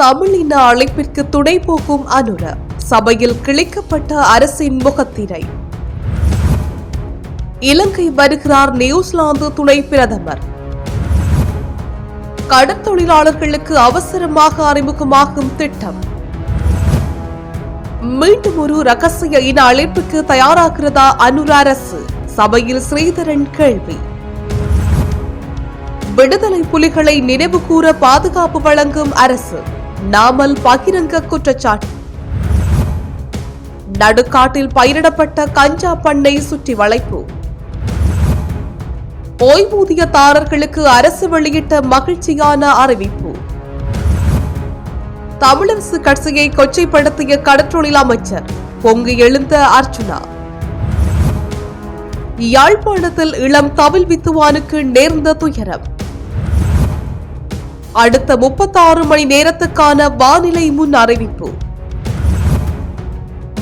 தமிழின அழைப்பிற்கு துணை போகும் அனுர. சபையில் கிழிக்கப்பட்ட அரசின் முகத்திரை. இலங்கை வருகிறார் நியூசிலாந்து துணை பிரதமர். கடற்தொழிலாளர்களுக்கு அவசரமாக அறிமுகமாகும் திட்டம். மீண்டும் ஒரு ரகசிய இன அழைப்புக்கு தயாராகிறதா அனுர அரசு? சபையில் ஸ்ரீதரன் கேள்வி. விடுதலை புலிகளை நினைவு கூற பாதுகாப்பு வழங்கும் அரசு. நாமல் பகிரங்க குற்றச்சாட்டு. நடுக்காட்டில் பயிரிடப்பட்ட கஞ்சா பண்ணை சுற்றி வளைப்பு. ஓய்வூதியதாரர்களுக்கு அரசு வெளியிட்ட மகிழ்ச்சியான அறிவிப்பு. தமிழரசு கட்சியை கொச்சைப்படுத்திய கடற்றொழில் அமைச்சர் பொங்கு எழுந்த அர்ச்சுனா யாழ்ப்பாணத்தில் இளம் தமிழ் வித்துவானுக்கு நேர்ந்த துயரம். அடுத்த முப்பத்தாறு மணி நேரத்துக்கான வானிலை முன் அறிவிப்பு.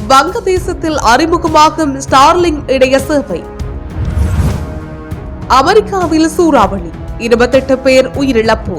வங்கதேசத்தில் அறிமுகமாகும் ஸ்டார்லிங் இணைய சேவை. அமெரிக்காவில் சூறாவளி இருபத்தெட்டு பேர் உயிரிழப்பு.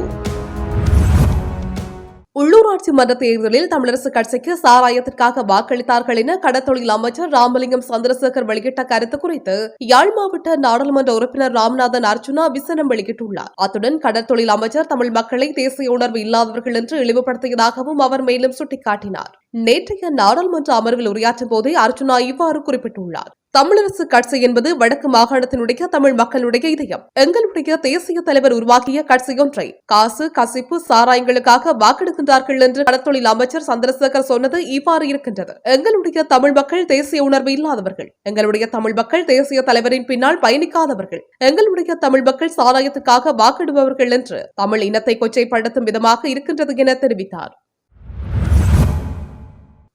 உள்ளூராட்சி மன்ற தேர்தலில் தமிழரசு கட்சிக்கு சாராயத்திற்காக வாக்களித்தார்கள் என கடத்தொழில் அமைச்சர் ராமலிங்கம் சந்திரசேகர் வெளியிட்ட கருத்து குறித்து யாழ் மாவட்ட நாடாளுமன்ற உறுப்பினர் ராமநாதன் அர்ஜுனா விசனம் வெளியிட்டுள்ளார். அத்துடன் கடற்தொழில் அமைச்சர் தமிழ் மக்களை தேசிய உணர்வு இல்லாதவர்கள் என்று இழிவுபடுத்தியதாகவும் அவர் மேலும் சுட்டிக்காட்டினார். நேற்றைய நாடாளுமன்ற அமர்வில் உரையாற்றும் போதே அர்ஜுனா இவ்வாறு குறிப்பிட்டுள்ளார். தமிழரசு கட்சி என்பது வடக்கு மாகாணத்தினுடைய தமிழ் மக்களுடைய இதயம். எங்களுடைய தேசிய தலைவர் உருவாக்கிய கட்சி ஒன்றை காசு கசிப்பு சாராயங்களுக்காக வாக்கெடுக்கின்றார்கள் என்று கடத்தொழில் அமைச்சர் சந்திரசேகர் சொன்னது இவ்வாறு இருக்கின்றது. எங்களுடைய தமிழ் மக்கள் தேசிய உணர்வு இல்லாதவர்கள். எங்களுடைய தமிழ் மக்கள் தேசிய தலைவரின் பின்னால் பயணிக்காதவர்கள். எங்களுடைய தமிழ் மக்கள் சாராயத்துக்காக வாக்கிடுபவர்கள் என்று தமிழ் இனத்தை கொச்சைப்படுத்தும் விதமாக இருக்கின்றது என தெரிவித்தார்.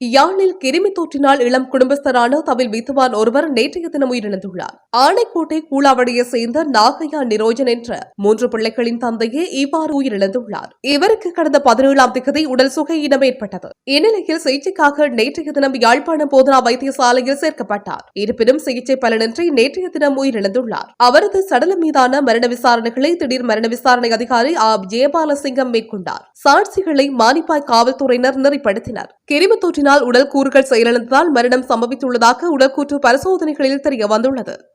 யாழில் கிருமி தொற்றினால் இளம் குடும்பஸ்தரான தவில் வித்துவான் ஒருவர் நேற்றைய தினம் உயிரிழந்துள்ளார். ஆணைக்கோட்டை கூலாவடியை சேர்ந்த நாகையா நிரோஜன் என்ற மூன்று பிள்ளைகளின் தந்தையே இவ்வாறு உயிரிழந்துள்ளார். இவருக்கு கடந்த பதினேழாம் திகதி உடல் சுகையிடம் ஏற்பட்டது. இந்நிலையில் சிகிச்சைக்காக நேற்றைய தினம் யாழ்ப்பாணம் போதனா வைத்தியசாலையில் சேர்க்கப்பட்டார். இருப்பினும் சிகிச்சை பலனின்றி நேற்றைய தினம் உயிரிழந்துள்ளார். அவரது சடலம் மீதான மரண விசாரணைகளை திடீர் மரண விசாரணை அதிகாரி ஆ ஜெயபாலசிங்கம் மேற்கொண்டார். சாட்சிகளை மானிப்பாய் காவல்துறையினர் நெறிப்படுத்தினர். கிருமி தொற்றினால் உடல் கூறுகள் செயலிழந்ததால் மரணம் சம்பவித்துள்ளதாக உடற்கூற்று பரிசோதனைகளில் தெரிய வந்துள்ளது.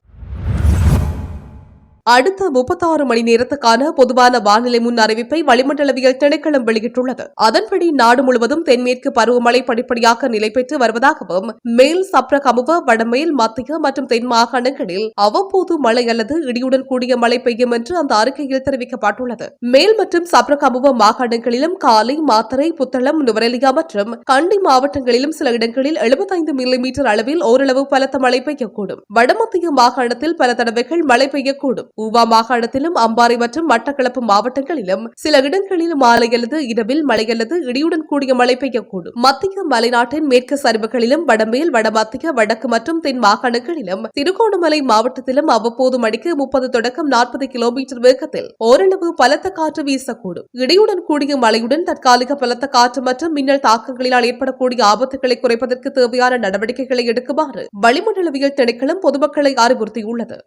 அடுத்த முப்பத்தாறு மணி நேரத்துக்கான பொதுவான வானிலை முன் அறிவிப்பை வளிமண்டலவியல் திணைக்களம் வெளியிட்டுள்ளது. அதன்படி நாடு முழுவதும் தென்மேற்கு பருவமழை படிப்படியாக நிலை பெற்று வருவதாகவும் மேல் சப்ரகமுவ வடமேல் மத்திய மற்றும் தென் மாகாணங்களில் அவ்வப்போது மழை அல்லது இடியுடன் கூடிய மழை பெய்யும் என்று அந்த அறிக்கையில் தெரிவிக்கப்பட்டுள்ளது. மேல் மற்றும் சப்ரகமுவ மாகாணங்களிலும் காலை மாத்தரை புத்தளம் நுவரெலியா மற்றும் கண்டி மாவட்டங்களிலும் சில இடங்களில் 75 மில்லி மீட்டர் அளவில் ஓரளவு பலத்த மழை பெய்யக்கூடும். வடமத்திய மாகாணத்தில் பல தடவைகள் மழை பெய்யக்கூடும். ஊவா மாகாணத்திலும் அம்பாறை மற்றும் மட்டக்களப்பு மாவட்டங்களிலும் சில இடங்களில் மாலை அல்லது இரவில் மழை அல்லது இடியுடன் கூடிய மழை பெய்யக்கூடும். மத்திய மலைநாட்டின் மேற்கு சரிவுகளிலும் வடமேல் வடமத்திய வடக்கு மற்றும் தென் மாகாணங்களிலும் திருகோணமலை மாவட்டத்திலும் அவ்வப்போது மணிக்கு முப்பது தொடக்கம் நாற்பது கிலோமீட்டர் வேகத்தில் ஓரளவு பலத்த காற்று வீசக்கூடும். இடியுடன் கூடிய மழையுடன் தற்காலிக பலத்த காற்று மற்றும் மின்னல் தாக்கங்களினால் ஏற்படக்கூடிய ஆபத்துகளை குறைப்பதற்கு தேவையான நடவடிக்கைகளை எடுக்குமாறு வளிமண்டலவியல் திணைக்களம் பொதுமக்களை அறிவுறுத்தியுள்ளது.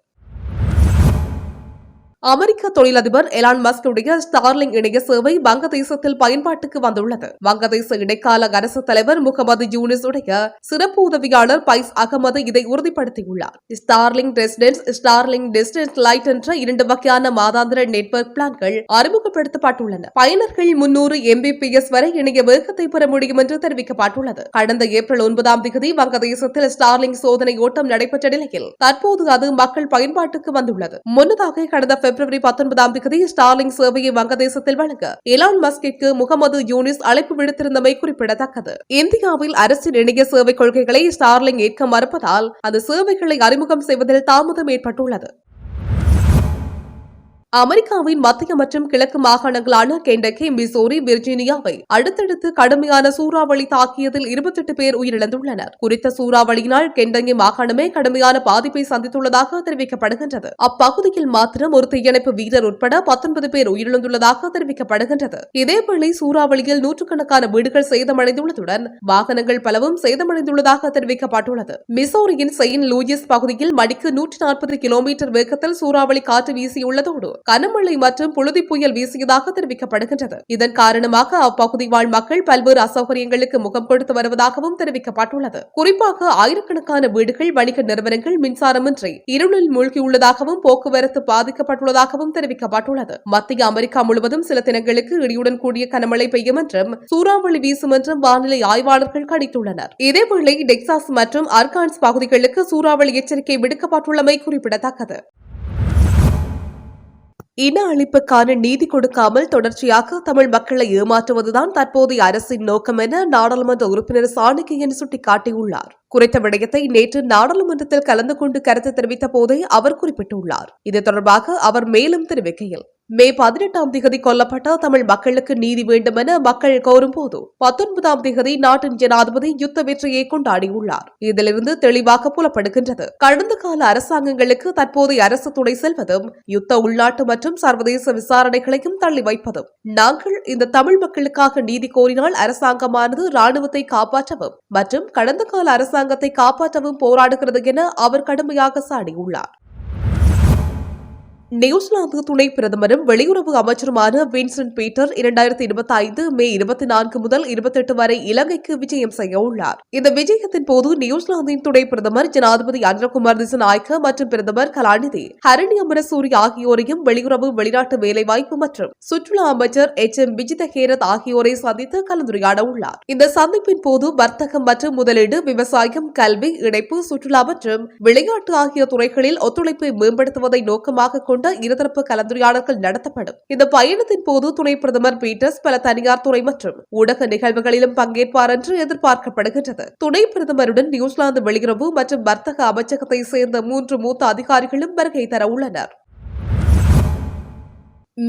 அமெரிக்க தொழிலதிபர் எலான் மஸ்குடைய ஸ்டார்லிங் இணைய சேவை வங்கதேசத்தில் பயன்பாட்டுக்கு வந்துள்ளது. வங்கதேச இடைக்கால அரசு தலைவர் முகமது யூனிஸ் உடைய சிறப்பு உதவியாளர் பைஸ் அகமது இதை உறுதிப்படுத்தியுள்ளார். Sterling residence sterling distance light என்ற இரண்டு வகையான மாதாந்திர நெட்வொர்க் பிளான்கள் அறிமுகப்படுத்தப்பட்டுள்ளன. பயனர்கள் முன்னூறு எம்பிபிஎஸ் வரை இணைய வேகத்தை பெற முடியும் என்று தெரிவிக்கப்பட்டுள்ளது. கடந்த ஏப்ரல் ஒன்பதாம் தேதி வங்கதேசத்தில் ஸ்டார்லிங் சோதனை ஓட்டம் நடைபெற்ற நிலையில் தற்போது அது மக்கள் பயன்பாட்டுக்கு வந்துள்ளது. முன்னதாக கடந்த பிப்ரவரி பத்தொன்பதாம் தேதி ஸ்டார்லிங் சேவையை வங்கதேசத்தில் வழங்க எலான் மஸ்கிற்கு முகமது யூனிஸ் அழைப்பு விடுத்திருந்தமை குறிப்பிடத்தக்கது. இந்தியாவில் அரசின் இணைய சேவை கொள்கைகளை ஸ்டார்லிங் ஏற்க மறுப்பதால் அந்த சேவைகளை அறிமுகம் செய்வதில் தாமதம் ஏற்பட்டுள்ளது. அமெரிக்காவின் மத்திய மற்றும் கிழக்கு மாகாணங்களான கெண்டக்கி மிசோரி விர்ஜீனியாவை அடுத்தடுத்து கடுமையான சூறாவளி தாக்கியதில் இருபத்தெட்டு பேர் உயிரிழந்துள்ளனர். குறித்த சூறாவளியினால் கெண்டங்கி மாகாணமே கடுமையான பாதிப்பை சந்தித்துள்ளதாக தெரிவிக்கப்படுகின்றது. அப்பகுதியில் மாத்திரம் ஒரு தீயணைப்பு வீரர் உட்பட பத்தொன்பது பேர் உயிரிழந்துள்ளதாக தெரிவிக்கப்படுகின்றது. இதேவேளை சூறாவளியில் நூற்றுக்கணக்கான வீடுகள் சேதமடைந்துள்ளதுடன் வாகனங்கள் பலவும் சேதமடைந்துள்ளதாக தெரிவிக்கப்பட்டுள்ளது. மிசோரியின் செயின்ட் லூயிஸ் பகுதியில் மணிக்கு நூற்றி நாற்பது கிலோமீட்டர் வேகத்தில் சூறாவளி காற்று வீசியுள்ளதோடு கனமழை மற்றும் புழுதி புயல் வீசியதாக தெரிவிக்கப்படுகின்றது. இதன் காரணமாக அப்பகுதி வாழ் மக்கள் பல்வேறு அசௌகரியங்களுக்கு முகம் கொடுத்து வருவதாகவும் தெரிவிக்கப்பட்டுள்ளது. குறிப்பாக ஆயிரக்கணக்கான வீடுகள் வணிக நிறுவனங்கள் மின்சாரமின்றி இருளில் மூழ்கியுள்ளதாகவும் போக்குவரத்து பாதிக்கப்பட்டுள்ளதாகவும் தெரிவிக்கப்பட்டுள்ளது. மத்திய அமெரிக்கா முழுவதும் சில தினங்களுக்கு இடியுடன் கூடிய கனமழை பெய்யும் என்றும் சூறாவளி வீசும் என்றும் வானிலை ஆய்வாளர்கள் கணித்துள்ளனர். இதேவேளை டெக்சாஸ் மற்றும் அர்கான்ஸ் பகுதிகளுக்கு சூறாவளி எச்சரிக்கை விடுக்கப்பட்டுள்ளமை குறிப்பிடத்தக்கது. இன அழிப்புக்கான நீதி கொடுக்காமல் தொடர்ச்சியாக தமிழ் மக்களை ஏமாற்றுவதுதான் தற்போதைய அரசின் நோக்கம் என நாடாளுமன்ற உறுப்பினர் சாணக்கியன் சுட்டிக்காட்டியுள்ளார். குறித்த விடயத்தை நேற்று நாடாளுமன்றத்தில் கலந்து கொண்டு கருத்து தெரிவித்த போதே அவர் குறிப்பிட்டுள்ளார். இது தொடர்பாக அவர் மேலும் தெரிவிக்கையில் மே பதினெட்டாம் திகதி கொல்லப்பட்ட தமிழ் மக்களுக்கு நீதி வேண்டும் என மக்கள் கோரும் போது பத்தொன்பதாம் திகதி நாட்டின் ஜனாதிபதி யுத்த வெற்றியை கொண்டாடியுள்ளார். இதிலிருந்து தெளிவாக புலப்படுகின்றது. கடந்த கால அரசாங்கங்களுக்கு தற்போதைய அரசு துணை செல்வதும் யுத்த உள்நாட்டு மற்றும் சர்வதேச விசாரணைகளையும் தள்ளி வைப்பதும். நாங்கள் இந்த தமிழ் மக்களுக்காக நீதி கோரினால் அரசாங்கமானது ராணுவத்தை காப்பாற்றவும் மற்றும் கடந்த கால அரசாங்கத்தை காப்பாற்றவும் போராடுகிறது என அவர் கடுமையாக சாடியுள்ளார். நியூசிலாந்து துணை பிரதமரும் வெளியுறவு அமைச்சருமான வின்சென்ட் பீட்டர் இரண்டாயிரத்தி இருபத்தி ஐந்து மே இருபத்தி நான்கு முதல் இருபத்தெட்டு வரை இலங்கைக்கு விஜயம் செய்ய உள்ளார். இந்த விஜயத்தின் போது நியூசிலாந்தின் துணை பிரதமர் ஜனாதிபதி அனுரகுமார் திசநாயக்க மற்றும் பிரதமர் கலாநிதி ஹரணி அமரசூரி ஆகியோரையும் வெளியுறவு வெளிநாட்டு வேலைவாய்ப்பு மற்றும் சுற்றுலா அமைச்சர் எச். எம். விஜித ஹேரத் ஆகியோரை சந்தித்து கலந்துரையாட உள்ளார். இந்த சந்திப்பின் போது வர்த்தகம் மற்றும் முதலீடு விவசாயம் கல்வி இணைப்பு சுற்றுலா மற்றும் விளையாட்டு ஆகிய துறைகளில் ஒத்துழைப்பை மேம்படுத்துவதை நோக்கமாக கொண்டு இருதரப்பு கலந்துரையாடல்கள் நடத்தப்படும். இந்த பயணத்தின் போது துணை பிரதமர் பீட்டர்ஸ் பல தனியார் துறை மற்றும் ஊடக நிகழ்வுகளிலும் பங்கேற்பார் என்று எதிர்பார்க்கப்படுகின்றது. துணை பிரதமருடன் நியூசிலாந்து வெளியுறவு மற்றும் வர்த்தக அமைச்சகத்தை சேர்ந்த மூன்று மூத்த அதிகாரிகளும் வருகை தர உள்ளனர்.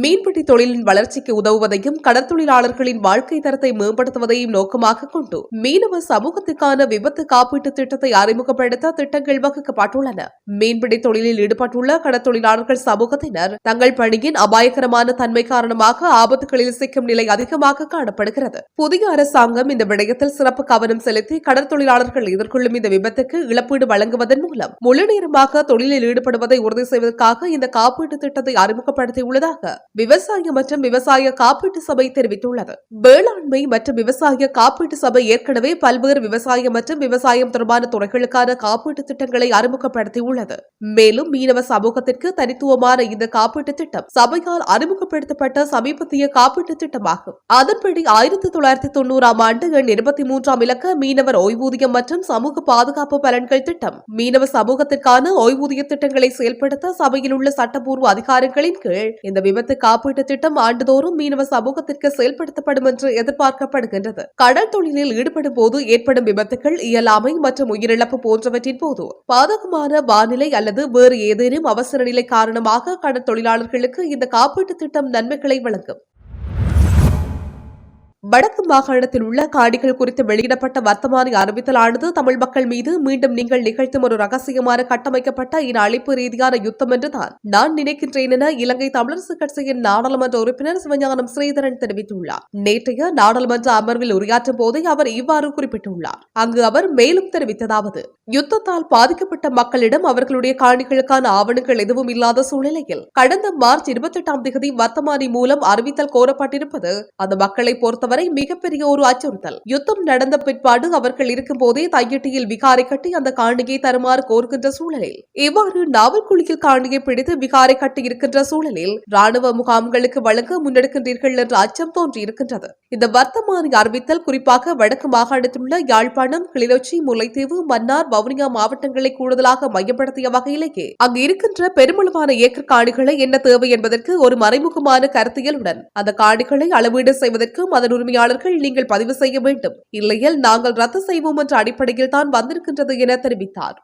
மீன்பிடி தொழிலின் வளர்ச்சிக்கு உதவுவதையும் கடற்தொழிலாளர்களின் வாழ்க்கை தரத்தை மேம்படுத்துவதையும் நோக்கமாக கொண்டு மீனவ சமூகத்துக்கான விபத்து காப்பீட்டு திட்டத்தை அறிமுகப்படுத்த திட்டங்கள் வகுக்கப்பட்டுள்ளன. மீன்பிடி தொழிலில் ஈடுபட்டுள்ள கடற்தொழிலாளர்கள் சமூகத்தினர் தங்கள் பணியின் அபாயகரமான தன்மை காரணமாக ஆபத்துகளில் சிக்கும் நிலை அதிகமாக காணப்படுகிறது. புதிய அரசாங்கம் இந்த விடயத்தில் சிறப்பு கவனம் செலுத்தி கடற்தொழிலாளர்கள் எதிர்கொள்ளும் இந்த விபத்துக்கு இழப்பீடு வழங்குவதன் மூலம் முழு நேரமாக தொழிலில் ஈடுபடுவதை உறுதி செய்வதற்காக இந்த காப்பீட்டு திட்டத்தை அறிமுகப்படுத்தியுள்ளதாக விவசாய மற்றும் விவசாய காப்பீட்டு சபை தெரிவித்துள்ளது. வேளாண்மை மற்றும் விவசாய காப்பீட்டு சபை ஏற்கனவே பல்வேறு விவசாயம் மற்றும் விவசாயம் தொடர்பான துறைகளுக்கான காப்பீட்டு திட்டங்களை அறிமுகப்படுத்தியுள்ளது. மேலும் மீனவ சமூகத்திற்கு தனித்துவமான இந்த காப்பீட்டு திட்டம் சபையால் அறிமுகப்படுத்தப்பட்ட சமீபத்திய காப்பீட்டு திட்டமாகும். அதன்படி ஆயிரத்தி தொள்ளாயிரத்தி தொண்ணூறாம் ஆண்டு எண் இருபத்தி மூன்றாம் இலக்க மீனவர் ஓய்வூதியம் மற்றும் சமூக பாதுகாப்பு பலன்கள் திட்டம் மீனவ சமூகத்திற்கான ஓய்வூதிய திட்டங்களை செயல்படுத்த சபையில் உள்ள சட்டப்பூர்வ அதிகாரங்களின் கீழ் இந்த விபத்து காப்பீட்டு திட்டம் ஆண்டுதோறும் மீனவ சமூகத்திற்கு செயல்படுத்தப்படும் என்று எதிர்பார்க்கப்படுகின்றது. கடல் தொழிலில் ஈடுபடும் போது ஏற்படும் விபத்துகள் இயலாமை மற்றும் உயிரிழப்பு போன்றவற்றின் போது பாதகமான வானிலை அல்லது வேறு ஏதேனும் அவசர நிலை காரணமாக கடல் தொழிலாளர்களுக்கு இந்த காப்பீட்டு திட்டம் நன்மைகளை வழங்கும். வடக்கு மாகாணத்தில் உள்ள காடிகள் குறித்து வெளியிடப்பட்ட வர்த்தமானி அறிவித்தலானது தமிழ் மக்கள் மீது மீண்டும் நீங்கள் நிகழ்த்தும் ஒரு ரகசியமான கட்டமைக்கப்பட்ட இன அழிப்பு ரீதியான யுத்தம் என்றுதான் நான் நினைக்கின்றேன் என இலங்கை தமிழரசு கட்சியின் நாடாளுமன்ற உறுப்பினர் சிவஞானம் ஸ்ரீதரன் தெரிவித்துள்ளார். நேற்றைய நாடாளுமன்ற அமர்வில் உரையாற்றும் போதே அவர் இவ்வாறு குறிப்பிட்டுள்ளார். அங்கு அவர் மேலும் தெரிவித்ததாவது யுத்தத்தால் பாதிக்கப்பட்ட மக்களிடம் அவர்களுடைய காணிகளுக்கான ஆவணங்கள் எதுவும் இல்லாத சூழ்நிலையில் கடந்த மார்ச் இருபத்தி எட்டாம் தேதி வர்த்தமானி மூலம் அறிவித்தல் கோரப்பட்டிருப்பது அந்த மக்களை பொறுத்தவரை மிகப்பெரிய ஒரு அச்சுறுத்தல். யுத்தம் நடந்த பிற்பாடு அவர்கள் இருக்கும் போதே தையட்டியில் விகாரை கட்டி அந்த காணியை தருமாறு கோருகின்ற சூழலில். இவ்வாறு நாவல்குழியில் காணியை பிடித்து விகாரை கட்டி இருக்கின்ற சூழலில் ராணுவ முகாம்களுக்கு வழங்க முன்னெடுக்கின்றீர்கள் என்ற அச்சம் தோன்றியிருக்கின்றது இந்த வர்த்தமானி அறிவித்தல் குறிப்பாக வடக்கு மாகாணத்தில் உள்ள யாழ்ப்பாணம் கிளிநொச்சி முல்லைத்தீவு மன்னார் வவுனியா மாவட்டங்களை கூடுதலாக மையப்படுத்திய வகையிலேயே அங்கு இருக்கின்ற பெருமளவான ஏக்கர் காணிகளை என்ன தேவை என்பதற்கு ஒரு மறைமுகமான கருத்தியலுடன் அந்த காணிகளை அளவீடு செய்வதற்கும் அதன் உரிமையாளர்கள் நீங்கள் பதிவு செய்ய வேண்டும். இல்லையேல் நாங்கள் ரத்து செய்வோம் என்ற அடிப்படையில் தான் வந்திருக்கின்றது என தெரிவித்தார்.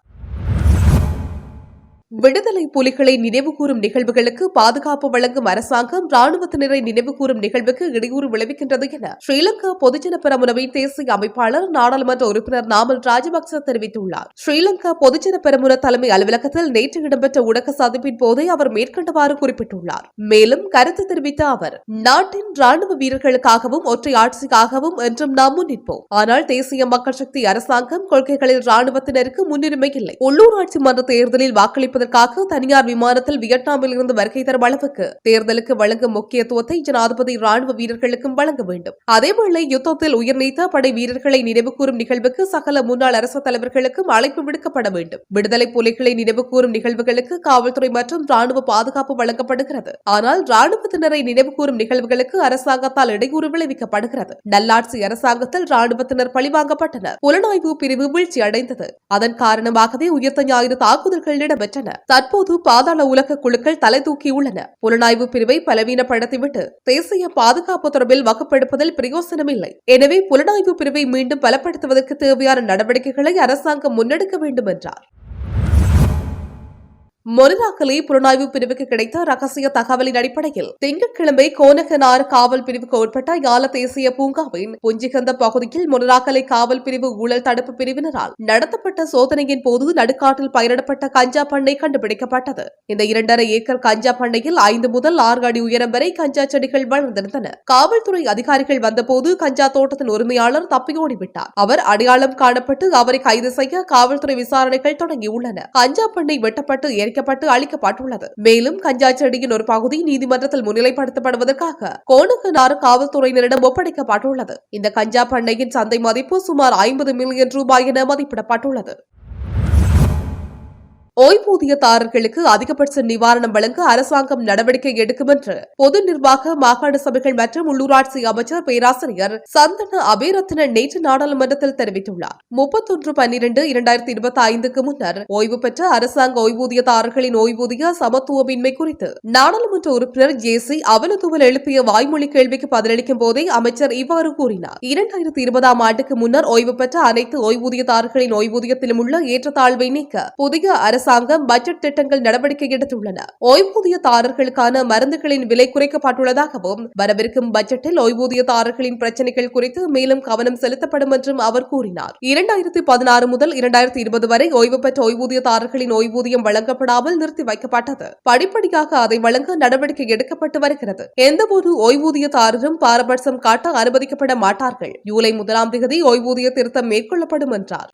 விடுதலை புலிகளை நினைவுகூரும் நிகழ்வுகளுக்கு பாதுகாப்பு வழங்கும் அரசாங்கம் ராணுவத்தினரை நினைவுகூரும் நிகழ்வுக்கு இடையூறு விளைவிக்கின்றது என ஸ்ரீலங்கா பொதுஜன பெரமுனவின் தேசிய அமைப்பாளர் நாடாளுமன்ற உறுப்பினர் நாமல் ராஜபக்ச தெரிவித்துள்ளார். ஸ்ரீலங்கா பொதுஜன பெரமுன தலைமை அலுவலகத்தில் நேற்று இடம்பெற்ற ஊடக சந்திப்பின் போதே அவர் மேற்கண்டவாறு குறிப்பிட்டுள்ளார். மேலும் கருத்து தெரிவித்த அவர் நாட்டின் ராணுவ வீரர்களுக்காகவும் ஒற்றை ஆட்சிக்காகவும் என்றும் நாம் முன்னிற்போம். ஆனால் தேசிய மக்கள் சக்தி அரசாங்கம் கொள்கைகளில் ராணுவத்தினருக்கு முன்னுரிமை இல்லை. உள்ளூராட்சி மன்ற தேர்தலில் வாக்களிப்பதற்கு செய்வதற்காக தனியார் விமானத்தில் வியட்நாமில் இருந்து வருகை தரும் அளவுக்கு. தேர்தலுக்கு வழங்கும் முக்கியத்துவத்தை ஜனாதிபதி ராணுவ வீரர்களுக்கும் வழங்க வேண்டும். அதேவேளை யுத்தத்தில் உயிர்நீத்த படை வீரர்களை நினைவுகூரும் நிகழ்வுக்கு சகல முன்னாள் அரசு தலைவர்களுக்கும் அழைப்பு விடுக்கப்பட வேண்டும். விடுதலை புலிகளை நினைவுகூரும் நிகழ்வுகளுக்கு காவல்துறை மற்றும் ராணுவ பாதுகாப்பு வழங்கப்படுகிறது. ஆனால் ராணுவத்தினரை நினைவுகூரும் நிகழ்வுகளுக்கு அரசாங்கத்தால் இடையூறு விளைவிக்கப்படுகிறது. நல்லாட்சி அரசாங்கத்தில் ராணுவத்தினர் பழிவாங்கப்பட்டனர். புலனாய்வு பிரிவு வீழ்ச்சி அடைந்தது அதன் காரணமாகவே உயிர்த்த ஞாயிறு தாக்குதல்கள் இடம்பெற்றன. தற்போது பாதாள உலக குழுக்கள் தலை தூக்கியுள்ளன புலனாய்வு பிரிவை பலவீனப்படுத்திவிட்டு தேசிய பாதுகாப்பு தொடர்பில் வகுப்பெடுப்பதில் பிரயோசனமில்லை எனவே புலனாய்வு பிரிவை மீண்டும் பலப்படுத்துவதற்கு தேவையான நடவடிக்கைகளை அரசாங்கம் முன்னெடுக்க வேண்டும் என்றார் மொரினாக்கலே புலனாய்வு பிரிவுக்கு கிடைத்த ரகசிய தகவலின் அடிப்படையில் திங்கட்கிழமை கோனகனார் காவல் பிரிவுக்கு உட்பட்ட யால தேசிய பூங்காவின் புஞ்சிகந்த பகுதியில் மொரினாக்கலை காவல் பிரிவு ஊழல் தடுப்பு பிரிவினரால் நடத்தப்பட்ட சோதனையின் போது நடுக்காட்டில் பயிரிடப்பட்ட கஞ்சா பண்ணை கண்டுபிடிக்கப்பட்டது. இந்த இரண்டரை ஏக்கர் கஞ்சா பண்ணையில் ஐந்து முதல் ஆறு அடி உயரம் வரை கஞ்சா செடிகள் வளர்ந்திருந்தன. காவல்துறை அதிகாரிகள் வந்தபோது கஞ்சா தோட்டத்தின் உரிமையாளர் தப்பியோடிவிட்டார் அவர் அடையாளம் காணப்பட்டு அவரை கைது செய்ய காவல்துறை விசாரணைகள் தொடங்கியுள்ளன. கஞ்சா பண்ணை வெட்டப்பட்டு பிரிக்கப்பட்டு அளிக்கப்பட்டுள்ளது. மேலும் கஞ்சா செடியின் ஒரு பகுதி நீதிமன்றத்தில் முன்னிலைப்படுத்தப்படுவதற்காக கோணக்கனாறு காவல்துறையினரிடம் ஒப்படைக்கப்பட்டுள்ளது. இந்த கஞ்சா பண்ணையின் சந்தை மதிப்பு சுமார் ஐம்பது மில்லியன் ரூபாய் என மதிப்பிடப்பட்டுள்ளது. ஓய்வூதியதாரர்களுக்கு அதிகபட்ச நிவாரணம் வழங்க அரசாங்கம் நடவடிக்கை எடுக்கும் என்று பொது நிர்வாக மாகாண சபைகள் மற்றும் உள்ளூராட்சி அமைச்சர் பேராசிரியர் சந்தன அபேரத்ன நேற்று நாடாளுமன்றத்தில் தெரிவித்துள்ளார். முப்பத்தொன்று பன்னிரண்டு இரண்டாயிரத்தி இருபத்தி ஐந்துக்கு முன்னர் ஓய்வு பெற்ற அரசாங்க ஓய்வூதியதாரர்களின் ஓய்வூதிய சமத்துவமின்மை குறித்து நாடாளுமன்ற உறுப்பினர் ஜே சி அவலதுவல் எழுப்பிய வாய்மொழி கேள்விக்கு பதிலளிக்கும் போதே அமைச்சர் இவ்வாறு கூறினார். இரண்டாயிரத்தி இருபதாம் ஆண்டுக்கு முன்னர் ஓய்வு பெற்ற அனைத்து ஓய்வூதியதாரர்களின் ஓய்வூதியத்திலும் உள்ள ஏற்றத்தாழ்வை நீக்க புதிய அரசு அரசாங்கம் பட்ஜெட் திட்டங்கள் நடவடிக்கை எடுத்துள்ளன. ஓய்வூதியதாரர்களுக்கான மருந்துகளின் விலை குறைக்கப்பட்டுள்ளதாகவும் வரவிருக்கும் பட்ஜெட்டில் ஓய்வூதியதாரர்களின் பிரச்சனைகள் குறித்து மேலும் கவனம் செலுத்தப்படும் என்றும் அவர் கூறினார். இரண்டாயிரத்தி பதினாறு முதல் இரண்டாயிரத்தி இருபது வரை ஓய்வு பெற்ற ஓய்வூதியதாரர்களின் ஓய்வூதியம் வழங்கப்படாமல் நிறுத்தி வைக்கப்பட்டது. படிப்படியாக அதை வழங்க நடவடிக்கை எடுக்கப்பட்டு வருகிறது. எந்தவொரு ஓய்வூதியதாரரும் பாரபட்சம் காட்ட அனுமதிக்கப்பட மாட்டார்கள். ஜூலை முதலாம் தேதி ஓய்வூதிய திருத்தம் மேற்கொள்ளப்படும் என்றார்.